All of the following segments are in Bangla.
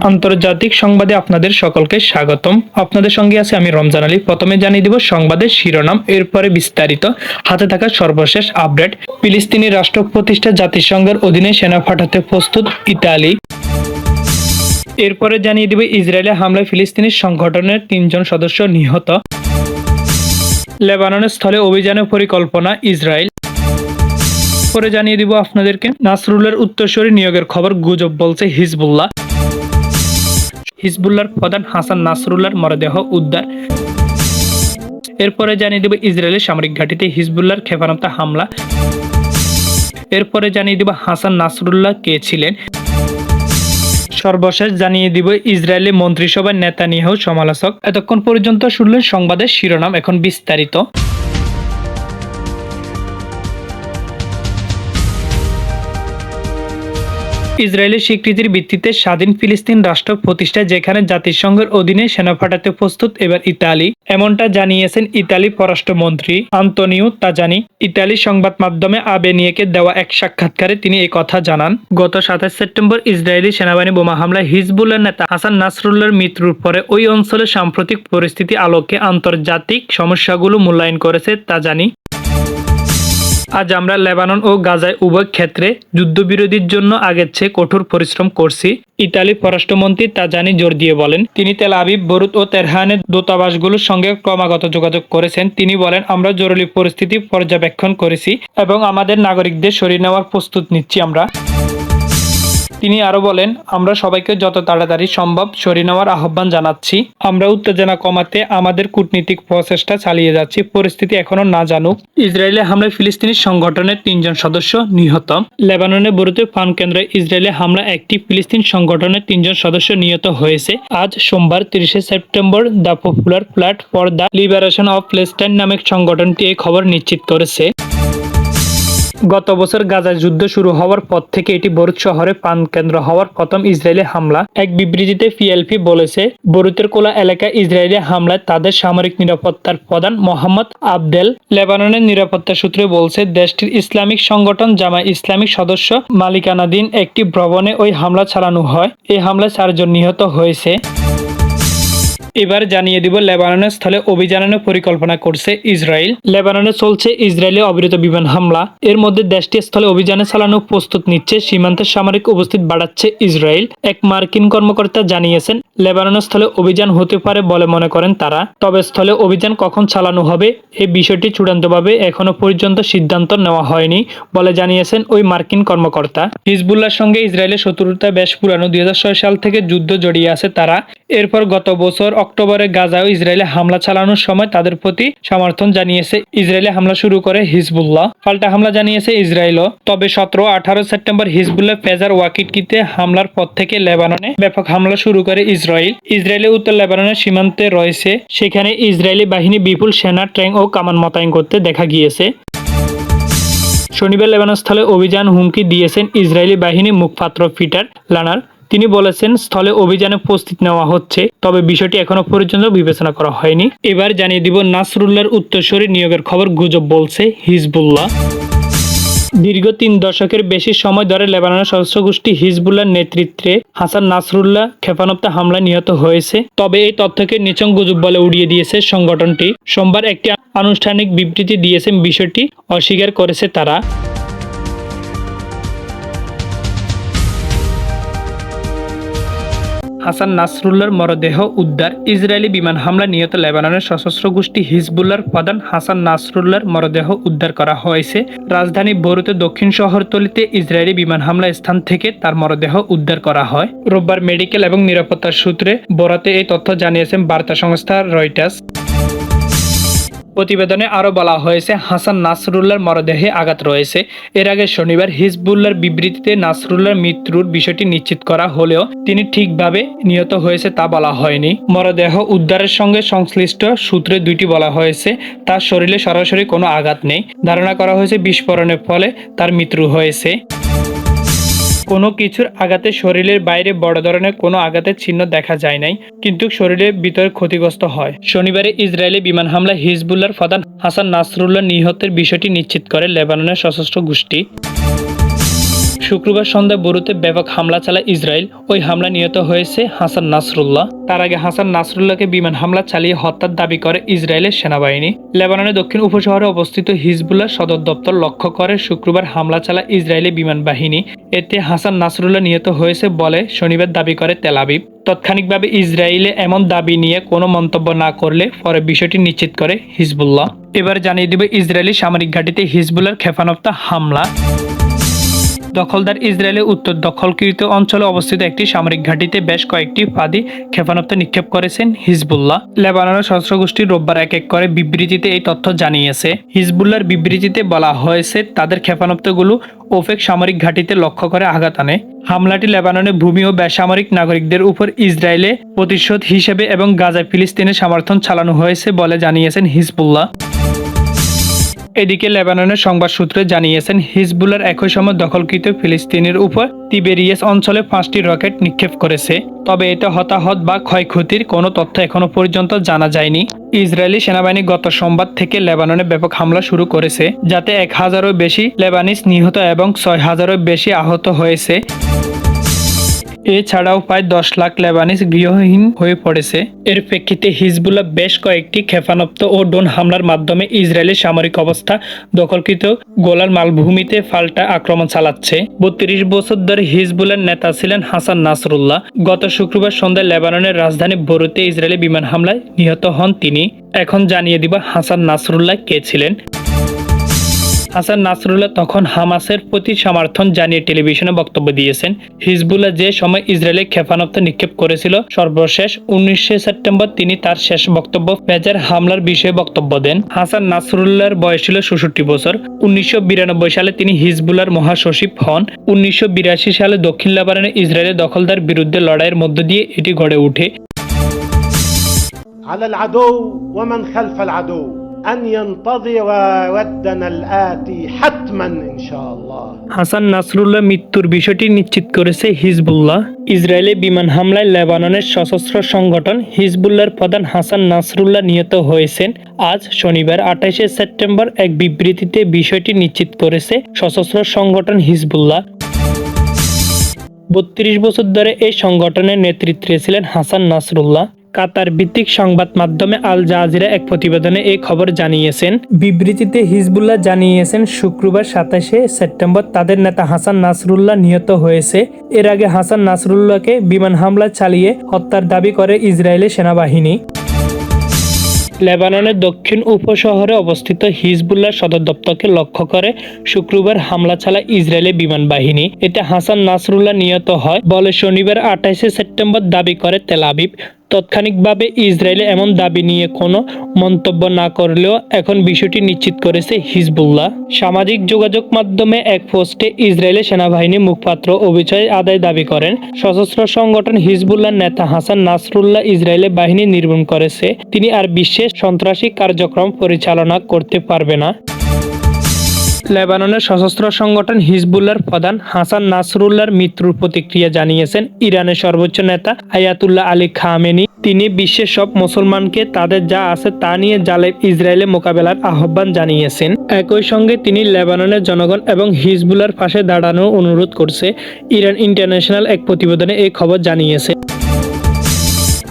আন্তর্জাতিক সংবাদে আপনাদের সকলকে স্বাগতম। আপনাদের সঙ্গে আছে আমি রমজান আলী। প্রথমে জানিয়ে দিব সংবাদের শিরোনাম। এরপরে বিস্তারিত। হাতে থাকা সর্বশেষ আপডেট। ফিলিস্তিনি রাষ্ট্র প্রতিষ্ঠা জাতিসংঘের অধীনে সেনা পাঠাতে প্রস্তুত ইতালি। এরপরে জানিয়ে দিব ইসরায়েলে হামলায় ফিলিস্তিনি সংগঠনের তিনজন সদস্য নিহত। লেবাননের স্থলে অভিযানের পরিকল্পনা ইসরায়েল। পরে জানিয়ে দিব আপনাদেরকে। নাসরুলের উত্তরসূরি নিয়োগের খবর গুজব বলছে হিজবুল্লাহ। হিজবুল্লাহর প্রধান হাসান নাসরুল্লাহর মরদেহ উদ্ধার। এরপরে জানিয়ে দেব ইসরায়েলের সামরিক ঘাঁটিতে হিজবুল্লাহর ক্ষেপণাস্ত্র হামলা। এরপরে জানিয়ে দিব হাসান নাসরুল্লাহ কে ছিলেন। সর্বশেষ জানিয়ে দিব ইসরায়েলি মন্ত্রিসভার নেতা নিয়েও সমালোচক। এতক্ষণ পর্যন্ত শুনলেন সংবাদের শিরোনাম, এখন বিস্তারিত। ইসরায়েলের স্বীকৃতির ভিত্তিতে স্বাধীন ফিলিস্তিন রাষ্ট্র প্রতিষ্ঠায় যেখানে জাতিসংঘের অধীনে সেনা পাঠাতে প্রস্তুত এবার ইতালি। এমনটা জানিয়েছেন ইতালি পররাষ্ট্রমন্ত্রী আন্তনিও তাজানি। ইতালি সংবাদ মাধ্যমে আবেনিয়েকে দেওয়া এক সাক্ষাৎকারে তিনি এই কথা জানান। গত সাতাশ সেপ্টেম্বর ইসরায়েলি সেনাবাহিনী বোমা হামলায় হিজবুল্লাহ নেতা হাসান নাসরুল্লাহর মৃত্যুর পরে ওই অঞ্চলের সাম্প্রতিক পরিস্থিতি আলোকে আন্তর্জাতিক সমস্যাগুলো মূল্যায়ন করেছে তাজানি। আজ আমরা লেবানন ও গাজায় উভয় ক্ষেত্রে যুদ্ধবিরোধীর জন্য আগের চেয়ে কঠোর পরিশ্রম করছি ইতালি পররাষ্ট্রমন্ত্রী তাজানি জোর দিয়ে বলেন। তিনি তেল আবিব, বরুত ও তেরহানের দূতাবাসগুলোর সঙ্গে ক্রমাগত যোগাযোগ করেছেন। তিনি বলেন, আমরা জরুরি পরিস্থিতি পর্যবেক্ষণ করেছি এবং আমাদের নাগরিকদের সরিয়ে নেওয়ার প্রস্তুত নিচ্ছি আমরা। তিনি আরও বলেন, আমরা সবাইকে যত তাড়াতাড়ি সম্ভব সরিয়ে নেওয়ার আহ্বান জানাচ্ছি। আমরা উত্তেজনা কমাতে আমাদের কূটনীতিক প্রচেষ্টা চালিয়ে যাচ্ছি। পরিস্থিতি এখনও না জানুক। ইসরায়েলে হামলায় ফিলিস্তিনি সংগঠনের তিনজন সদস্য নিহত। লেবাননে বরুতে ফান কেন্দ্রে ইসরায়েলে হামলা একটি ফিলিস্তিন সংগঠনের তিনজন সদস্য নিহত হয়েছে। আজ সোমবার তিরিশে September the popular flat for the liberation of Palestine নামক সংগঠনটি এই খবর নিশ্চিত করেছে। গত বছর গাজায় যুদ্ধ শুরু হওয়ার পর থেকে এটি বরুত শহরে পান কেন্দ্র হওয়ার প্রথম ইসরায়েলি হামলা। এক বিবৃতিতে পিএলপি বলেছে, বরুতের কোলা এলাকায় ইসরায়েলি হামলায় তাদের সামরিক নিরাপত্তার প্রধান মোহাম্মদ আবদেল লেবাননের নিরাপত্তা সূত্রে বলছে, দেশটির ইসলামিক সংগঠন জামা ইসলামিক সদস্য মালিকানাধীন একটি ভ্রমণে ওই হামলা চালানো হয়। এই হামলায় চারজন নিহত হয়েছে। এবার জানিয়ে দিব লেবাননের স্থলে অভিযানের পরিকল্পনা করছে ইসরায়েল। লেবাননে চলছে ইসরায়েলি অবিরত বিমান হামলা। এর মধ্যে দেশটি স্থলে অভিযানে চালানো প্রস্তুত নিচ্ছে। সীমান্তের সামরিক উপস্থিত বাড়াচ্ছে ইসরায়েল, এক মার্কিন কর্মকর্তা জানিয়েছেন। লেবাননের স্থলে অভিযান হতে পারে বলে মনে করেন তারা। তবে স্থলে অভিযান কখন চালানো হবে এই বিষয়টি চূড়ান্তভাবে এখনও পর্যন্ত সিদ্ধান্ত নেওয়া হয়নি বলে জানিয়েছেন ওই মার্কিন কর্মকর্তা। হিজবুল্লাহর সঙ্গে ইসরায়েলের শত্রুতা বেশ পুরানো। দুই হাজার ছয় সাল থেকে যুদ্ধ জড়িয়ে আছে তারা। এরপর গত বছর অক্টোবরে গাজায় ইসরায়েলে হামলা চালানোর সময় তাদের প্রতি সমর্থন জানিয়েছে ইসরায়েলে হামলা শুরু করে হিজবুল্লাহ। পাল্টা হামলা জানিয়েছে ইসরায়েলও। তবে সতেরো আঠারো সেপ্টেম্বর হিজবুল্লাহ ফেজার ওয়াকিটকিতে হামলার পর থেকে লেবাননে ব্যাপক হামলা শুরু করে ইসরায়েল। ইসরায়েলের উত্তর লেবাননের সীমান্তে রয়েছে। সেখানে ইসরায়েলি বাহিনী বিপুল সেনা, ট্যাঙ্ক ও কামান মোতায়েন করতে দেখা গিয়েছে। শনিবার লেবানন স্থলে অভিযান হুমকি দিয়েছেন ইসরায়েলি বাহিনী মুখপাত্র পিটার লানার। তিনি বলেছেন, স্থলে অভিযানে প্রস্তুত নেওয়া হচ্ছে, তবে বিষয়টি এখনও পর্যন্ত বিবেচনা করা হয়নি। এবার জানিয়ে দিব, নাসরুল্লাহর উত্তরসূরি নিয়োগের খবর গুজব বলছে হিজবুল্লাহ। দীর্ঘ তিন দশকের বেশি সময় ধরে লেবাননের সদস্য গোষ্ঠী হিজবুল্লার নেতৃত্বে হাসান নাসরুল্লাহ ক্ষেপণাস্ত্র হামলায় নিহত হয়েছে। তবে এই তথ্যকে নিচং গুজব বলে উড়িয়ে দিয়েছে সংগঠনটি। সোমবার একটি আনুষ্ঠানিক বিবৃতি দিয়েছেন, বিষয়টি অস্বীকার করেছে তারা। হাসান নাসরুল্লার মরদেহ উদ্ধার, ইসরায়েলি বিমান হামলা নিহত লেবাননের সশস্ত্র গোষ্ঠী হিজবুল্লার প্রধান হাসান নাসরুল্লার মরদেহ উদ্ধার করা হয়েছে। রাজধানী বরুতে দক্ষিণ শহরতলিতে ইসরায়েলি বিমান হামলা স্থান থেকে তার মরদেহ উদ্ধার করা হয়। রোববার মেডিকেল এবং নিরাপত্তার সূত্রে বরাতে এই তথ্য জানিয়েছেন বার্তা সংস্থা রয়টার্স। প্রতিবেদনে আরও বলা হয়েছে, হাসান নাসরুল্লাহর মরদেহে আঘাত রয়েছে। এর আগে শনিবার হিজবুল্লার বিবৃতিতে নাসরুল্লাহর মৃত্যুর বিষয়টি নিশ্চিত করা হলেও তিনি ঠিকভাবে নিহত হয়েছে তা বলা হয়নি। মরদেহ উদ্ধারের সঙ্গে সংশ্লিষ্ট সূত্রে দুইটি বলা হয়েছে, তার শরীরে সরাসরি কোনো আঘাত নেই। ধারণা করা হয়েছে বিস্ফোরণের ফলে তার মৃত্যু হয়েছে। কোনো কিছুর আঘাতে শরীরের বাইরে বড় ধরনের কোনো আঘাতের চিহ্ন দেখা যায় নাই, কিন্তু শরীরের ভিতরে ক্ষতিগ্রস্ত হয়। শনিবারে ইসরায়েলি বিমান হামলায় হিজবুল্লার প্রধান হাসান নাসরুল্লাহ নিহতের বিষয়টি নিশ্চিত করে লেবাননের সশস্ত্র গোষ্ঠী। শুক্রবার সন্ধ্যায় বরুতে ব্যাপক হামলা চালায় ইসরায়েল। ওই হামলা নিহত হয়েছে হাসান নাসরুল্লাহ। তার আগে হাসান নাসরুল্লাহকে বিমান হামলা চালিয়ে হত্যার দাবি করে ইসরায়েলের সেনাবাহিনী। লেবাননের দক্ষিণ উপশহরে অবস্থিত হিজবুল্লাহ সদর দপ্তর লক্ষ্য করে শুক্রবার হামলা চালায় ইসরায়েলি বিমান বাহিনী। এতে হাসান নাসরুল্লাহ নিহত হয়েছে বলে শনিবার দাবি করে তেলাবিব তাৎক্ষণিকভাবে ইসরায়েলে এমন দাবি নিয়ে কোনো মন্তব্য না করলে পরে বিষয়টি নিশ্চিত করে হিজবুল্লাহ। এবার জানিয়ে দেবে ইসরায়েলি সামরিক ঘাঁটিতে হিজবুল্লার ক্ষেপণাস্ত্র হামলা। দখলদার ইসরায়েলের উত্তর দখলকৃত অঞ্চলে অবস্থিত একটি সামরিক ঘাঁটিতে বেশ কয়েকটি ফাঁদি ক্ষেপণাস্ত্র নিক্ষেপ করেছেন হিজবুল্লাহ। লেবাননের সশস্ত্র গোষ্ঠী রোববার এক এক করে বিবৃতিতে এই তথ্য জানিয়েছে। হিজবুল্লাহর বিবৃতিতে বলা হয়েছে, তাদের ক্ষেপণাস্ত্রগুলো ওফেক সামরিক ঘাঁটিতে লক্ষ্য করে আঘাত আনে। হামলাটি লেবাননের ভূমি ও বেসামরিক নাগরিকদের উপর ইসরায়েলে প্রতিশোধ হিসেবে এবং গাজায় ফিলিস্তিনের সমর্থন চালানো হয়েছে বলে জানিয়েছেন হিজবুল্লাহ। এদিকে লেবাননের সংবাদ সূত্রে জানিয়েছেন, হিজবুলের একই সময় দখলকৃত ফিলিস্তিনের উপর তিবেরিয়াস অঞ্চলে পাঁচটি রকেট নিক্ষেপ করেছে। তবে এতে হতাহত বা ক্ষয়ক্ষতির কোনো তথ্য এখনও পর্যন্ত জানা যায়নি। ইসরায়েলি সেনাবাহিনী গত সোমবার থেকে লেবাননে ব্যাপক হামলা শুরু করেছে, যাতে এক হাজারও বেশি লেবানিস নিহত এবং ছয় হাজারও বেশি আহত হয়েছে। এছাড়াও প্রায় দশ লাখ লেবানিস গৃহহীন হয়ে পড়েছে। এর প্রেক্ষিতে হিজবুল্লাহ বেশ কয়েকটি ক্ষেপণাস্ত্র ও ড্রোন হামলার মাধ্যমে ইসরায়েলের সামরিক অবস্থা দখলকৃত গোলার মালভূমিতে পাল্টা আক্রমণ চালাচ্ছে। বত্রিশ বছর ধরে হিজবুলের নেতা ছিলেন হাসান নাসরুল্লাহ। গত শুক্রবার সন্ধ্যায় লেবাননের রাজধানী বরুতে ইসরায়েলি বিমান হামলায় নিহত হন তিনি। এখন জানিয়ে দিব হাসান নাসরুল্লাহ কে ছিলেন। হাসান নাসরুল্লাহ তখন হামাসের প্রতি সমর্থন জানিয়ে টেলিভিশনে বক্তব্য দিয়েছেন হিজবুল্লাহ যে সময় ইসরায়েলে ক্ষেপণাস্ত্র নিক্ষেপ করেছিল সর্বশেষ উনিশে সেপ্টেম্বর তিনি তার শেষ বক্তব্য পেজার হামলার বিষয়ে বক্তব্য দেন হাসান নাসরুল্লাহর বয়স ছিল ষষট্টি বছর উনিশশো সালে তিনি হিজবুল্লার মহাসচিব হন উনিশশো সালে দক্ষিণ লেবাননে ইসরায়েলের দখলদার বিরুদ্ধে লড়াইয়ের মধ্য দিয়ে এটি গড়ে ওঠে على العدو ومن خلف العدو أن ينتظر ودنا الآتي حتما إن شاء الله হাসান নাসরুল্লাহ মৃত্যুর বিষয়টি নিশ্চিত করেছে হিজবুল্লাহ ইসরায়েলি বিমান হামলায় লেবাননের সশস্ত্র সংগঠন হিজবুল্লাহর প্রধান হাসান নাসরুল্লাহ নিহত হয়েছেন আজ শনিবার আঠাশে সেপ্টেম্বর এক বিবৃতিতে বিষয়টি নিশ্চিত করেছে সশস্ত্র সংগঠন হিজবুল্লাহ বত্রিশ বছর ধরে এই সংগঠনের নেতৃত্বে ছিলেন হাসান নাসরুল্লাহ কাতার ভিত্তিক সংবাদ মাধ্যমে আল জাজিরা এক প্রতিবেদনে এই খবর জানিয়েছেন। বিবৃতিতে হিজবুল্লাহ জানিয়েছেন, শুক্রবার সাতাশে সেপ্টেম্বর তাদের নেতা হাসান নাসরুল্লাহ নিহত হয়েছে। এর আগে হাসান নাসরুল্লাহকে বিমান হামলা চালিয়ে হত্যার দাবি করে ইসরায়েলের সেনাবাহিনী। লেবাননের দক্ষিণ উপশহরে অবস্থিত হিজবুল্লাহ সদর দপ্তরকে লক্ষ্য করে শুক্রবার হামলা চালায় ইসরায়েলি বিমান বাহিনী। এতে হাসান নাসরুল্লাহ নিহত হয়। বলে শনিবার আঠাইশে সেপ্টেম্বর দাবি করে তেল আবিব। তাৎক্ষণিকভাবে ইসরায়েলে এমন দাবি নিয়ে কোনো মন্তব্য না করলেও এখন বিষয়টি নিশ্চিত করেছে হিজবুল্লাহ। সামাজিক যোগাযোগ মাধ্যমে এক পোস্টে ইসরায়েলের সেনাবাহিনী মুখপাত্র অভিচয় আদায় দাবি করেন, সশস্ত্র সংগঠন হিজবুল্লাহ নেতা হাসান নাসরুল্লাহ ইসরায়েলের বাহিনী নির্মূল করেছে, তিনি আর বিশ্বে সন্ত্রাসী কার্যক্রম পরিচালনা করতে পারবে না। লেবাননের সশস্ত্র সংগঠন হিজবুল্লার প্রধান হাসান নাসরুল্লাহর মৃত্যুর প্রতিক্রিয়া জানিয়েছেন ইরানের সর্বোচ্চ নেতা আয়াতুল্লাহ আলী খামেনি। তিনি বিশ্বের সব মুসলমানকে তাদের যা আছে তা নিয়ে জালেব ইসরায়েলে মোকাবেলার আহ্বান জানিয়েছেন। একই সঙ্গে তিনি লেবাননের জনগণ এবং হিজবুল্লার পাশে দাঁড়ানোর অনুরোধ করছে। ইরান ইন্টারন্যাশনাল এক প্রতিবেদনে এই খবর জানিয়েছে।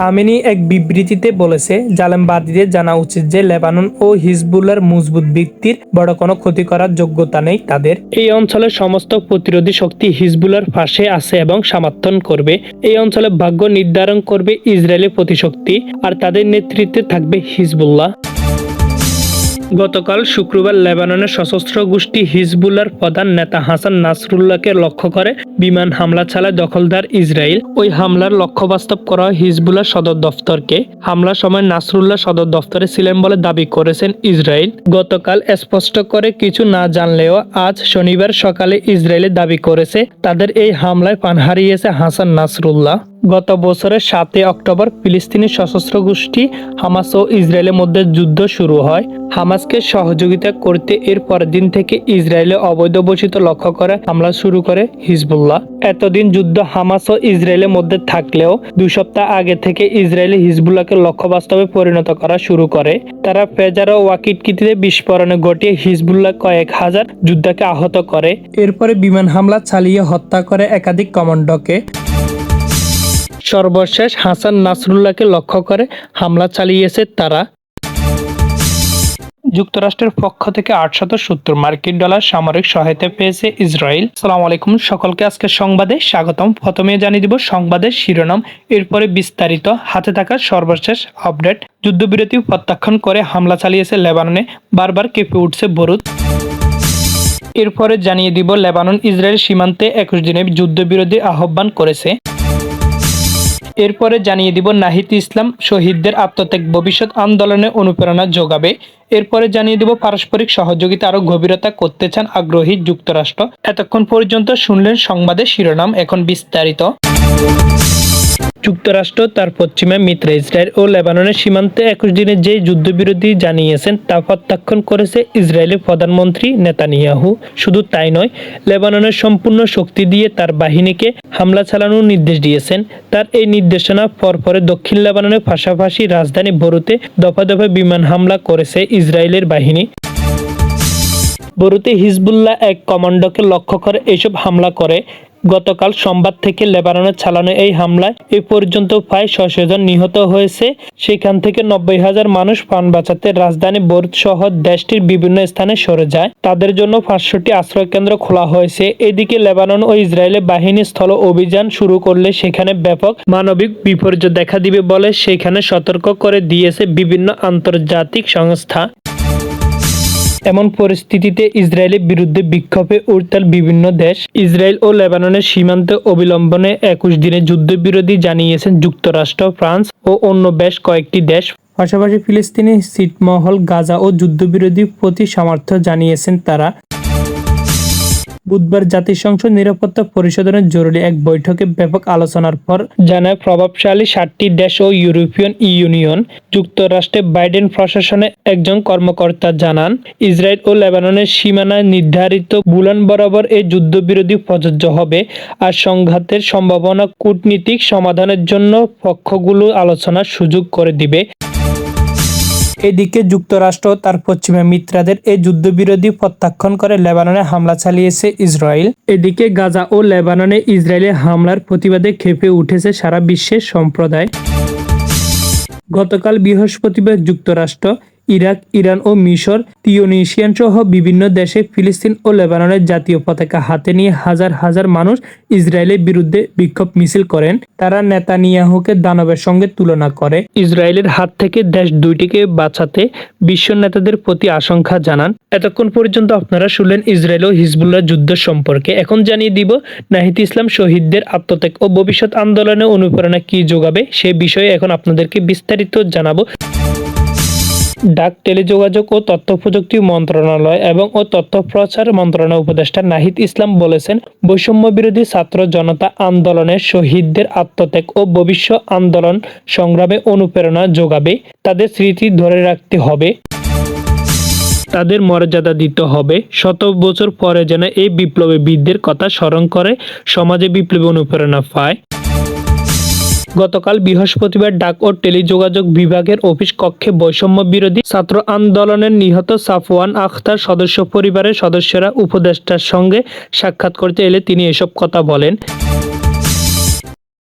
আমিনি এক বিবৃতিতে বলেছে, জালেমবাদীদের জানা উচিত যে লেবানন ও হিজবুল্লার মজবুত ভিত্তির বড় কোনো ক্ষতি করার যোগ্যতা নেই তাদের। এই অঞ্চলের সমস্ত প্রতিরোধী শক্তি হিজবুল্লার পাশে আছে এবং সমর্থন করবে। এই অঞ্চলে ভাগ্য নির্ধারণ করবে ইসরায়েলের প্রতিশক্তি আর তাদের নেতৃত্বে থাকবে হিজবুল্লাহ। গতকাল শুক্রবার লেবাননের সশস্ত্র গোষ্ঠী হিজবুল্লার প্রধান নেতা হাসান নাসরুল্লাহকে লক্ষ্য করে বিমান হামলা চালায় দখলদার ইসরায়েল। ওই হামলার লক্ষ্য বাস্তব করা হয় হিজবুল্লাহ সদর দফতরকে। হামলার সময় নাসরুল্লাহ সদর দফতরে ছিলেন বলে দাবি করেছেন ইসরায়েল। গতকাল স্পষ্ট করে কিছু না জানলেও আজ শনিবার সকালে ইসরায়েলে দাবি করেছে, তাদের এই হামলায় প্রাণ হারিয়েছে হাসান নাসরুল্লাহ। গত বছরের সাতই অক্টোবর ফিলিস্তিনি সশস্ত্র গোষ্ঠী হামাস ও ইসরায়েলের মধ্যে যুদ্ধ শুরু হয়। হামাসকে সহযোগিতা করতে এর পরের দিন থেকে ইসরায়েলে অবৈধ বসিত লক্ষ্য করে হামলা শুরু করে হিজবুল্লাহ। এতদিন যুদ্ধ হামাস ও ইসরায়েলের মধ্যে থাকলেও দুই সপ্তাহ আগে থেকে ইসরায়েলি হিজবুল্লাহকে লক্ষ্য বাস্তবে পরিণত করা শুরু করে। তারা ফেজার ও ওয়াকিটকিটিতে বিস্ফোরণে ঘটিয়ে হিজবুল্লাহ কয়েক হাজার যোদ্ধাকে আহত করে। এরপরে বিমান হামলা চালিয়ে হত্যা করে একাধিক কমান্ডোকে। সর্বশেষ হাসান নাসরুল্লাহকে লক্ষ্য করে হামলা চালিয়েছে তারা। যুক্তরাষ্ট্রের পক্ষ থেকে আটশত সত্তর মার্কিন ডলার সামরিক সহায়তা পেয়েছে ইসরায়েল। সালাম আলাইকুম, সকলকে আজকে সংবাদে স্বাগতম। প্রথমে জানিয়ে দিব সংবাদের শিরোনাম। এরপরে বিস্তারিত হাতে থাকা সর্বশেষ আপডেট। যুদ্ধবিরতি প্রত্যাখ্যান করে হামলা চালিয়েছে লেবাননে। বারবার কেঁপে উঠছে বরুদ। এরপরে জানিয়ে দিব লেবানন ইসরায়েল সীমান্তে একুশ দিনে যুদ্ধবিরোধী আহ্বান করেছে। এরপরে জানিয়ে দিব নাহিদ ইসলাম শহীদদের আত্মত্যাগ ভবিষ্যৎ আন্দোলনে অনুপ্রেরণা যোগাবে। এরপরে জানিয়ে দিব পারস্পরিক সহযোগিতা আরও গভীরতা করতে চান আগ্রহী যুক্তরাষ্ট্র। এতক্ষণ পর্যন্ত শুনলেন সংবাদের শিরোনাম, এখন বিস্তারিত। যুক্তরাষ্ট্র, তার পশ্চিমে মিত্র ইসরায়েল ও লেবাননের সীমান্তে একুশ দিনের যে যুদ্ধবিরতি জানিয়েছেন তা প্রত্যাখ্যান করেছে ইসরায়েলের প্রধানমন্ত্রী নেতানিয়াহু। শুধু তাই নয়, লেবাননের সম্পূর্ণ শক্তি দিয়ে তার বাহিনীকে হামলা চালানোর নির্দেশ দিয়েছেন। তার এই নির্দেশনা পরপরে দক্ষিণ লেবাননের পাশাপাশি রাজধানী বরুতে দফা দফা বিমান হামলা করেছে ইসরায়েলের বাহিনী। বরুতে হিজবুল্লাহ এক কমান্ডোকে লক্ষ্য করে এসব হামলা করে। গতকাল সোমবার থেকে লেবাননে চালানো এই হামলায় এ পর্যন্ত প্রায় ছশো জন নিহত হয়েছে। সেখান থেকে নব্বই হাজার মানুষ প্রাণ বাঁচাতে রাজধানী বরুদ সহ দেশটির বিভিন্ন স্থানে সরে যায়। তাদের জন্য পাঁচশোটি আশ্রয় কেন্দ্র খোলা হয়েছে। এদিকে লেবানন ও ইসরায়েলের বাহিনী স্থল অভিযান শুরু করলে সেখানে ব্যাপক মানবিক বিপর্যয় দেখা দিবে বলে সেখানে সতর্ক করে দিয়েছে বিভিন্ন আন্তর্জাতিক সংস্থা। এমন পরিস্থিতিতে ইসরায়েলের বিরুদ্ধে বিক্ষোভে উড়তাল বিভিন্ন দেশ। ইসরায়েল ও লেবাননের সীমান্তে অবিলম্বনে একুশ দিনের যুদ্ধবিরোধী জানিয়েছেন যুক্তরাষ্ট্র, ফ্রান্স ও অন্য বেশ কয়েকটি দেশ। পাশাপাশি ফিলিস্তিনি সিটমহল গাজা ও যুদ্ধবিরোধী প্রতি সামর্থ্য জানিয়েছেন তারা। বুধবার জাতিসংঘ নিরাপত্তা পরিষদের জরুরি এক বৈঠকে ব্যাপক আলোচনার পর জানায় প্রভাবশালী সাতটি দেশ ও ইউরোপিয়ান ইউনিয়ন যুক্তরাষ্ট্রে বাইডেন প্রশাসনে একজন কর্মকর্তা জানান, ইসরায়েল ও লেবাননের সীমানায় নির্ধারিত বুলান বরাবর এই যুদ্ধবিরোধী প্রযোজ্য হবে আর সংঘাতের সম্ভাবনা কূটনীতিক সমাধানের জন্য পক্ষগুলো আলোচনার সুযোগ করে দিবে। এদিকে যুক্তরাষ্ট্র তার পশ্চিমা মিত্রাদের এই যুদ্ধবিরোধী প্রত্যাখ্যান করে লেবাননে হামলা চালিয়েছে ইসরায়েল। এদিকে গাজা ও লেবাননে ইসরায়েলের হামলার প্রতিবাদে খেপে উঠেছে সারা বিশ্বের সম্প্রদায়। গতকাল বৃহস্পতিবার যুক্তরাষ্ট্র ইরাক, ইরান ও মিশর তিউনিশিয়ান সহ বিভিন্ন দেশে ফিলিস্তিন ও লেবাননের জাতীয় পতাকা হাতে নিয়ে হাজার হাজার মানুষ ইসরায়েলের বিরুদ্ধে বিক্ষোভ মিছিল করেন। তারা নেতানিয়াহুকে দানবের সঙ্গে তুলনা করে। ইসরায়েলের হাত থেকে দেশ দুইটিকে বাঁচাতে বিশ্ব নেতাদের প্রতি আশঙ্কা জানান। এতক্ষণ পর্যন্ত আপনারা শুনলেন ইসরায়েল ও হিজবুল্লাহ যুদ্ধ সম্পর্কে। এখন জানিয়ে দিব, নাহিদ ইসলাম শহীদদের আত্মত্যাগ ও ভবিষ্যৎ আন্দোলনে অনুপ্রেরণা কি যোগাবে সে বিষয়ে এখন আপনাদেরকে বিস্তারিত জানাব। ডাক টেলিযোগাযোগ ও তথ্য প্রযুক্তি মন্ত্রণালয় এবং ও তথ্য প্রচার মন্ত্রণালয় উপদেষ্টা নাহিদ ইসলাম বলেছেন, বৈষম্য বিরোধী ছাত্র জনতা আন্দোলনের শহীদদের আত্মত্যাগ ও ভবিষ্যৎ আন্দোলন সংগ্রামে অনুপ্রেরণা যোগাবে, তাদের স্মৃতি ধরে রাখতে হবে। তাদের মর্যাদা দিতে হবে। শত বছর পরে যেন এই বিপ্লবী বীরদের কথা স্মরণ করে সমাজে বিপ্লবী অনুপ্রেরণা পায়। গতকাল বৃহস্পতিবার ডাক ও টেলিযোগাযোগ বিভাগের অফিস কক্ষে বৈষম্য বিরোধী ছাত্র আন্দোলনের নিহত সাফওয়ান আখতার সদস্য পরিবারের সদস্যরা উপদেষ্টার সঙ্গে সাক্ষাৎ করতে এলে তিনি এসব কথা বলেন।